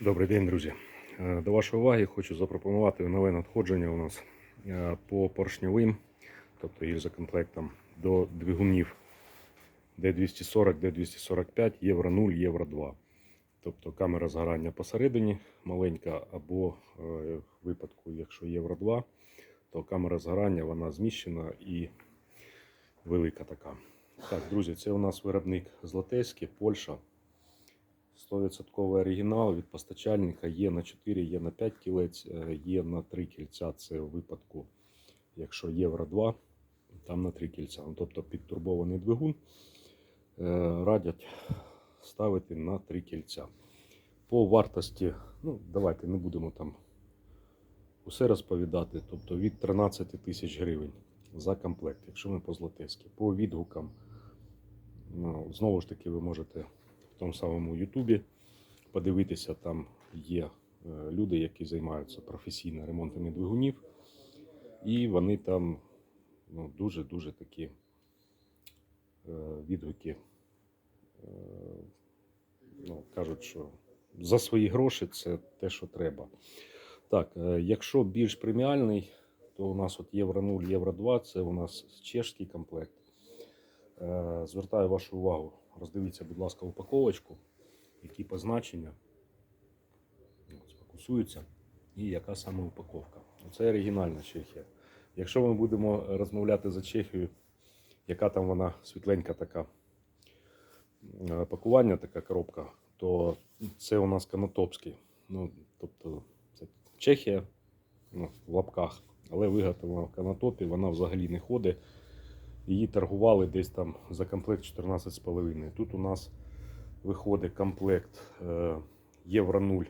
Добрий день, друзі. Е, До вашої уваги хочу запропонувати нове надходження у нас е, по поршньовим, тобто ільзакомплектам, до двигунів D240, D245, Євро 0, Євро 2. Тобто камера згорання посередині маленька, або е, в випадку, якщо Євро 2, то камера згорання вона зміщена і велика така. Так, друзі, це у нас виробник Златейський, Польща. 100% оригінал від постачальника є на 4, є на 5 кілець, е, є на 3 кільця. Це у випадку, якщо Євро 2, там на 3 кільця. Ну, Тобто підтурбований двигун е, радять ставити на 3 кільця. По вартості, ну давайте не будемо там усе розповідати. Тобто від 13 тисяч гривень за комплект, якщо ми по Златецьки. По відгукам, ну, знову ж таки, ви можете тому самому Ютубі подивитися, там є е, люди, які займаються професійно ремонтами двигунів, і вони там ну, дуже-дуже такі е, відгуки е, ну, кажуть, що за свої гроші це те, що треба. Так, якщо більш преміальний, то у нас от Євро 0, Євро 2, це у нас чешський комплект. Е, Звертаю вашу увагу, роздивіться, будь ласка, упаковочку, які позначення От, і яка саме упаковка. Це оригінальна Чехія. Якщо ми будемо розмовляти за Чехію, яка там вона світленька така е, пакування, така коробка, то це у нас Конотопський. Ну, тобто це Чехія ну, в лапках, але виготовлена в Конотопі, вона взагалі не ходить. Її торгували десь там за комплект 14,5. Тут у нас виходить комплект е, Євро 0.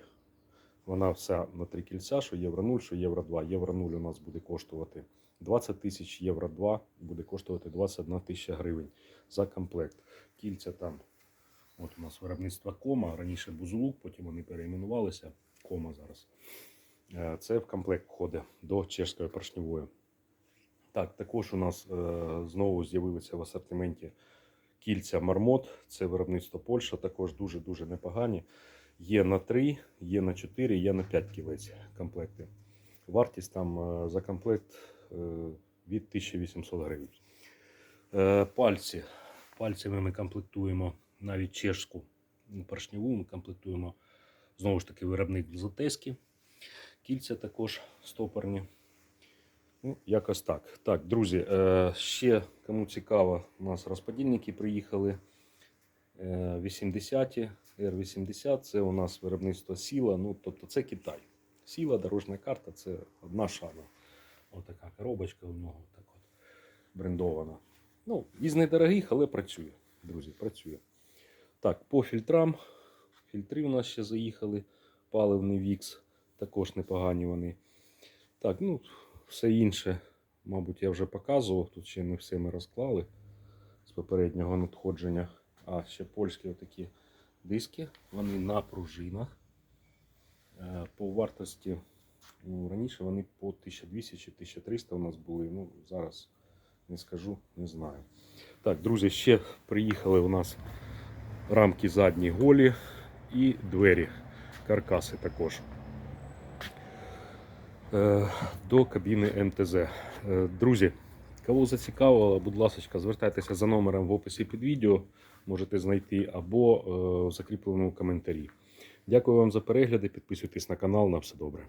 Вона вся на три кільця, що Євро 0, що Євро 2. Євро 0 у нас буде коштувати 20 тисяч, Євро 2 буде коштувати 21 тисяча гривень за комплект. Кільця там, от у нас виробництво кома, раніше Бузулук, потім вони перейменувалися. Кома зараз. Е, Це в комплект входить до чешської поршньової. Так, також у нас е, знову з'явилися в асортименті кільця Мармот. Це виробництво Польща, також дуже-дуже непогані. Є на 3, є на 4, є на 5 кілець комплекти. Вартість там е, за комплект е, від 1800 гривень. Е, пальці. Пальцями ми комплектуємо навіть чешську ну, поршневу, ми комплектуємо знову ж таки виробник Злотеський. Кільця також стопорні. Ну, якось так. Так, друзі, е, ще кому цікаво, у нас розподільники приїхали. Е, 80-ті, R80 це у нас виробництво Сіла. Ну, тобто це Китай. Сіла, дорожня карта це одна шана. Отака коробочка у нього так от брендована. Ну, із недорогих, але працює. Друзі, працює. Так, по фільтрам. Фільтри у нас ще заїхали. Паливний Вікс. Також непогані вони. Так, ну, все інше, мабуть, я вже показував. Тут ще не все ми розклали з попереднього надходження. А, ще польські отакі диски. Вони на пружинах. Е, По вартості ну, раніше вони по 1200 чи 1300 у нас були. Ну, зараз не скажу, не знаю. Так, друзі, ще приїхали у нас рамки задні голі і двері, каркаси також. Е, до кабіни МТЗ. Е, Друзі, кого зацікавило, будь ласка, звертайтеся за номером в описі під відео, можете знайти або е, в закріпленому коментарі. Дякую вам за перегляди, підписуйтесь на канал, на все добре.